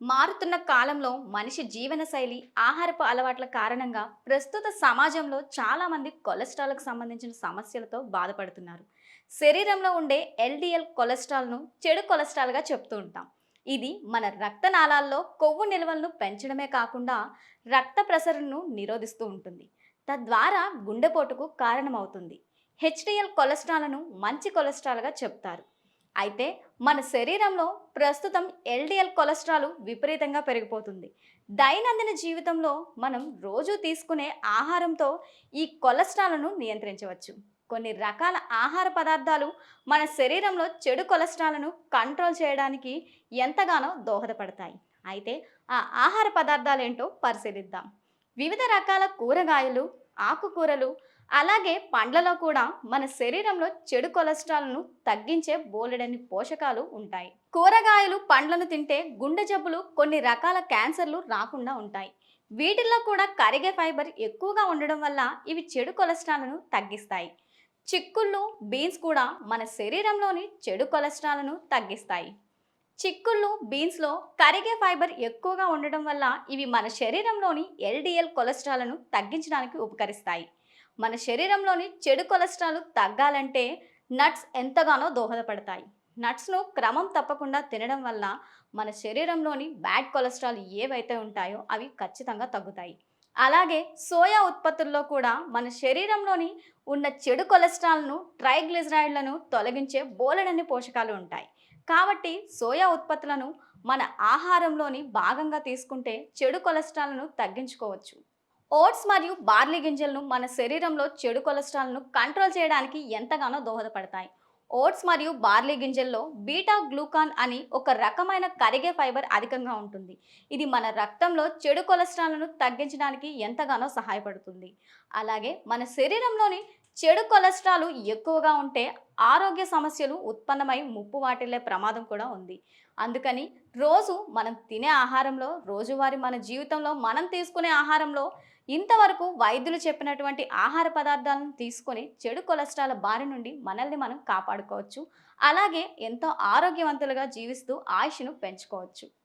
మారుతున్న కాలంలో మనిషి జీవనశైలి ఆహారపు అలవాట్ల కారణంగా ప్రస్తుత సమాజంలో చాలామంది కొలెస్ట్రాల్కు సంబంధించిన సమస్యలతో బాధపడుతున్నారు. శరీరంలో ఉండే ఎల్డిఎల్ కొలెస్ట్రాల్ను చెడు కొలెస్ట్రాల్గా చెప్తూ ఉంటాం. ఇది మన రక్తనాళాల్లో కొవ్వు నిల్వలను పెంచడమే కాకుండా రక్త ప్రసరణను నిరోధిస్తూ ఉంటుంది. తద్వారా గుండెపోటుకు కారణమవుతుంది. హెచ్డిఎల్ కొలెస్ట్రాల్ను మంచి కొలెస్ట్రాల్గా చెప్తారు. అయితే మన శరీరంలో ప్రస్తుతం ఎల్డిఎల్ కొలెస్ట్రాల్ విపరీతంగా పెరిగిపోతుంది. దైనందిన జీవితంలో మనం రోజు తీసుకునే ఆహారంతో ఈ కొలెస్ట్రాల్ను నియంత్రించవచ్చు. కొన్ని రకాల ఆహార పదార్థాలు మన శరీరంలో చెడు కొలెస్ట్రాల్ను కంట్రోల్ చేయడానికి ఎంతగానో దోహదపడతాయి. అయితే ఆ ఆహార పదార్థాలు ఏంటో పరిశీలిద్దాం. వివిధ రకాల కూరగాయలు ఆకుకూరలు అలాగే పండ్లలో కూడా మన శరీరంలో చెడు కొలెస్ట్రాల్ను తగ్గించే బోలెడని పోషకాలు ఉంటాయి. కూరగాయలు పండ్లను తింటే గుండె జబ్బులు కొన్ని రకాల క్యాన్సర్లు రాకుండా ఉంటాయి. వీటిల్లో కూడా కరిగే ఫైబర్ ఎక్కువగా ఉండడం వల్ల ఇవి చెడు కొలెస్ట్రాల్ను తగ్గిస్తాయి. చిక్కుళ్ళు బీన్స్ కూడా మన శరీరంలోని చెడు కొలెస్ట్రాల్ను తగ్గిస్తాయి. చిక్కుళ్ళు బీన్స్లో కరిగే ఫైబర్ ఎక్కువగా ఉండడం వల్ల ఇవి మన శరీరంలోని ఎల్డిఎల్ కొలెస్ట్రాల్ను తగ్గించడానికి ఉపకరిస్తాయి. మన శరీరంలోని చెడు కొలెస్ట్రాల్ తగ్గాలంటే నట్స్ ఎంతగానో దోహదపడతాయి. నట్స్ను క్రమం తప్పకుండా తినడం వల్ల మన శరీరంలోని బ్యాడ్ కొలెస్ట్రాల్ ఏవైతే ఉంటాయో అవి ఖచ్చితంగా తగ్గుతాయి. అలాగే సోయా ఉత్పత్తుల్లో కూడా మన శరీరంలోని ఉన్న చెడు కొలెస్ట్రాల్ను ట్రైగ్లిజరాయిడ్లను తొలగించే బోలెడన్ని పోషకాలు ఉంటాయి. కాబట్టి సోయా ఉత్పత్తులను మన ఆహారంలోని భాగంగా తీసుకుంటే చెడు కొలెస్ట్రాల్ను తగ్గించుకోవచ్చు. ఓట్స్ మరియు బార్లీ గింజలను మన శరీరంలో చెడు కొలెస్ట్రాల్ను కంట్రోల్ చేయడానికి ఎంతగానో దోహదపడతాయి. ఓట్స్ మరియు బార్లీ గింజల్లో బీటా గ్లూకాన్ అని ఒక రకమైన కరిగే ఫైబర్ అధికంగా ఉంటుంది. ఇది మన రక్తంలో చెడు కొలెస్ట్రాల్ను తగ్గించడానికి ఎంతగానో సహాయపడుతుంది. అలాగే మన శరీరంలోని చెడు కొలెస్ట్రాల్ ఎక్కువగా ఉంటే ఆరోగ్య సమస్యలు ఉత్పన్నమై ముప్పు వాటిల్లే ప్రమాదం కూడా ఉంది. అందుకని రోజు మనం తినే ఆహారంలో రోజువారీ మన జీవితంలో మనం తీసుకునే ఆహారంలో ఇంతవరకు వైద్యులు చెప్పినటువంటి ఆహార పదార్థాలను తీసుకొని చెడు కొలెస్ట్రాల్ బారి నుండి మనల్ని మనం కాపాడుకోవచ్చు. అలాగే ఎంతో ఆరోగ్యవంతులుగా జీవిస్తూ ఆయుష్ను పెంచుకోవచ్చు.